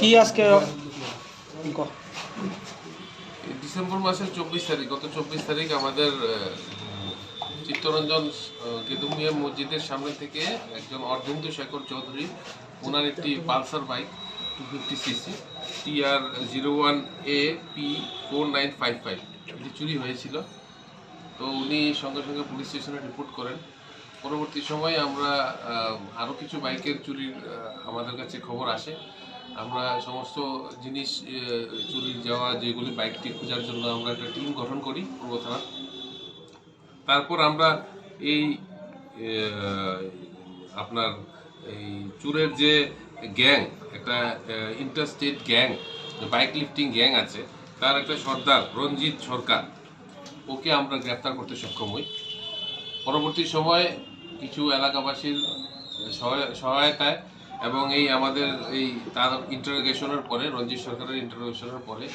কি আজকে? ডিসেম্বর মাসের চব্বিশ তারিখ গত চব্বিশ তারিখ আমাদের চিত্তরঞ্জন কেদুমিয়া মসজিদের সামনে থেকে একজন অর্ধেন্দু শেখর চৌধুরী ওনার একটি Pulsar bike two fifty CC TR zero one A P four nine five five এটি চুরি হয়েছিল। তো উনি সঙ্গে সঙ্গে পুলিশ স্টেশনে রিপোর্ট করেন। পরবর্তী সময়ে আমরা আরও কিছু বাইকের চুরির আমাদের কাছে খবর আসে। আমরা সমস্ত জিনিস চুরি যাওয়া যেগুলি বাইকটি খোঁজার জন্য আমরা একটা টিম গঠন করি, পূর্ব থানা তারপর আমরা এই আপনার এই চুরের যে গ্যাং, একটা interstate gang bike lifting gang আছে, তার একটা সর্দার রঞ্জিত সরকার, ওকে আমরা গ্রেপ্তার করতে সক্ষম হই। পরবর্তী সময়ে কিছু এলাকাবাসীর সহায়- সহায়তায় এবং এই আমাদের এই তার ইন্টারোগেশনের পরে, রঞ্জিত সরকারের ইন্টারোগেশনের পরে,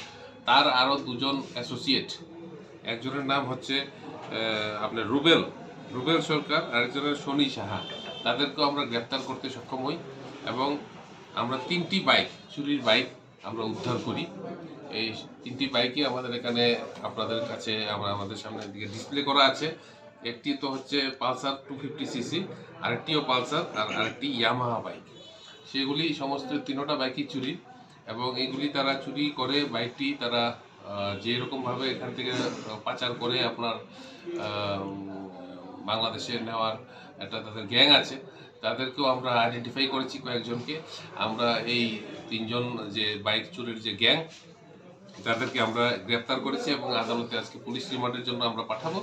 তার আরও দুজন অ্যাসোসিয়েট একজনের নাম হচ্ছে আপনার রুবেল রুবেল সরকার, আরেকজনের সনি সাহা, তাদেরকেও আমরা গ্রেপ্তার করতে সক্ষম হই এবং আমরা তিনটি বাইক, চুরির বাইক আমরা উদ্ধার করি। এই তিনটি বাইকই আমাদের এখানে আপনাদের কাছে, আমরা আমাদের সামনে দিকে ডিসপ্লে করা আছে। একটি তো হচ্ছে পালসার টু ফিফটি সিসি আরেকটিও পালসার আর আরেকটি ইয়ামাহা বাইক সেগুলি সমস্ত তিনোটা বাইকই চুরি এবং এইগুলি তারা চুরি করে বাইকটি তারা যে রকমভাবে এখান থেকে পাচার করে আপনার বাংলাদেশে নেওয়ার একটা তাদের গ্যাং আছে, তাদেরকেও আমরা আইডেন্টিফাই করেছি কয়েকজনকে। আমরা এই তিনজন যে বাইক চুরির যে গ্যাং তাদেরকে আমরা গ্রেপ্তার করেছি এবং আদালতে আজকে পুলিশ রিমান্ডের জন্য আমরা পাঠাবো।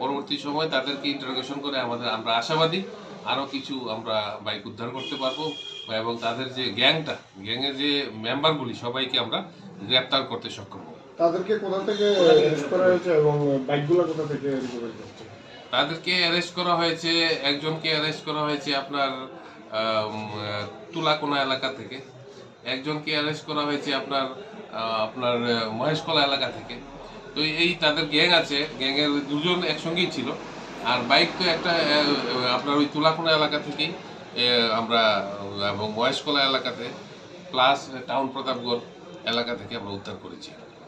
পরবর্তী সময় তাদেরকে ইন্টারোগেশন করে আমাদের আমরা আশাবাদী আরও কিছু আমরা বাইক উদ্ধার করতে পারব এবং তাদের যে গ্যাংটা গ্যাংয়ের যে মেম্বারগুলি সবাইকে আমরা গ্রেপ্তার করতে সক্ষম হব। তাদেরকে কোথা থেকে করা হয়েছে এবং বাইকগুলো কোথা থেকে তাদেরকে অ্যারেস্ট করা হয়েছে একজনকে অ্যারেস্ট করা হয়েছে আপনার তুলাকোনা এলাকা থেকে। একজনকে অ্যারেস্ট করা হয়েছে আপনার আপনার মহেশকলা এলাকা থেকে। তো এই তাদের গ্যাং আছে, গ্যাংয়ের দুজন একসঙ্গেই ছিল। আর বাইক তো একটা আপনার ওই তুলাকোনা এলাকা থেকেই আমরা, এবং মহেশকলা এলাকাতে প্লাস টাউন প্রতাপগড় এলাকা থেকে আমরা উদ্ধার করেছি।